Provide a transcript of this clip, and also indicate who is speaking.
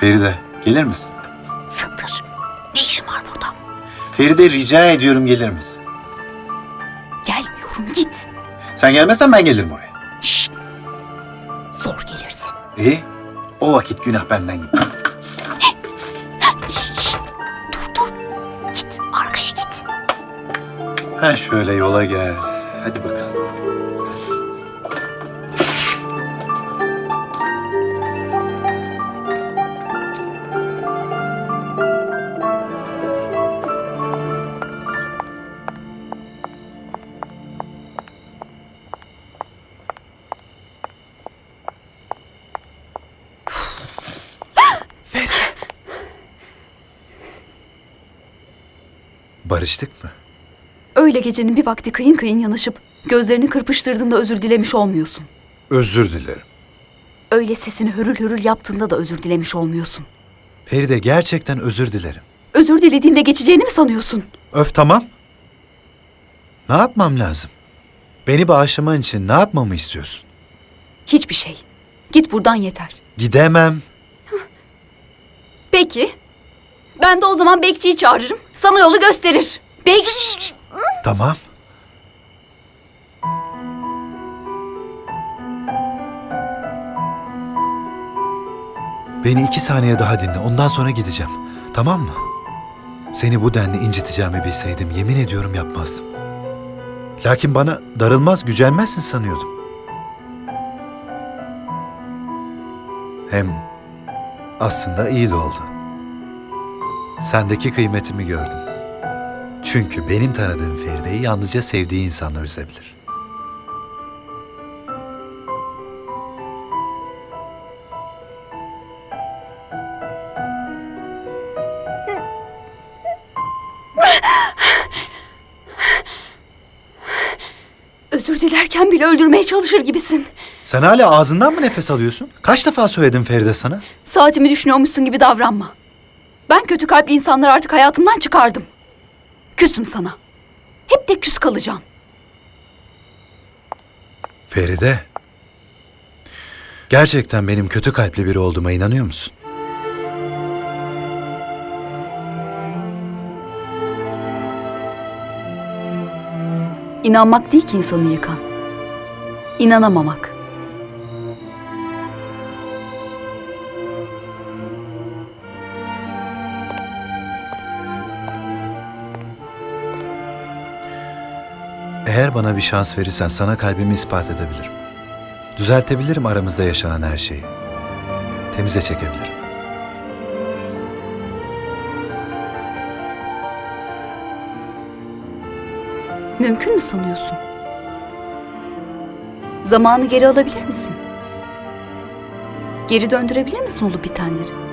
Speaker 1: Feride, gelir misin?
Speaker 2: Sındır. Ne işin var burada?
Speaker 1: Feride rica ediyorum gelir misin?
Speaker 2: Gelmiyorum git.
Speaker 1: Sen gelmezsen ben gelirim oraya.
Speaker 2: Şşt. Zor gelirsin.
Speaker 1: İyi. O vakit günah benden gitti.
Speaker 2: Şşt, şşt. Dur dur. Git arkaya git.
Speaker 1: Ha şöyle yola gel. Hadi bakalım. Barıştık mı?
Speaker 2: Öyle gecenin bir vakti kıyın kıyın yanaşıp gözlerini kırpıştırdığında özür dilemiş olmuyorsun.
Speaker 1: Özür dilerim.
Speaker 2: Öyle sesini hürül hürül yaptığında da özür dilemiş olmuyorsun.
Speaker 1: Feride gerçekten özür dilerim.
Speaker 2: Özür dilediğinde geçeceğini mi sanıyorsun?
Speaker 1: Öf tamam. Ne yapmam lazım? Beni bağışlaman için ne yapmamı istiyorsun?
Speaker 2: Hiçbir şey. Git buradan yeter.
Speaker 1: Gidemem.
Speaker 2: Peki. Ben de o zaman bekçiyi çağırırım. Sana yolu gösterir. Bekçi...
Speaker 1: Tamam. Beni iki saniye daha dinle. Ondan sonra gideceğim. Tamam mı? Seni bu denli inciteceğimi bilseydim yemin ediyorum yapmazdım. Lakin bana darılmaz, gücenmezsin sanıyordum. Hem aslında iyi de oldu. Sendeki kıymetimi gördüm. Çünkü benim tanıdığım Feride'yi yalnızca sevdiği insanlar üzebilir.
Speaker 2: Özür dilerken bile öldürmeye çalışır gibisin.
Speaker 1: Sen hala ağzından mı nefes alıyorsun? Kaç defa söyledim Feride sana?
Speaker 2: Saatimi düşünüyormuşsun gibi davranma. Ben kötü kalpli insanları artık hayatımdan çıkardım. Küsüm sana. Hep de küs kalacağım.
Speaker 1: Feride. Gerçekten benim kötü kalpli biri olduğuma inanıyor musun?
Speaker 2: İnanmak değil ki insanı yıkan. İnanamamak.
Speaker 1: Eğer bana bir şans verirsen sana kalbimi ispat edebilirim. Düzeltebilirim aramızda yaşanan her şeyi. Temize çekebilirim.
Speaker 2: Mümkün mü sanıyorsun? Zamanı geri alabilir misin? Geri döndürebilir misin olup bitenleri?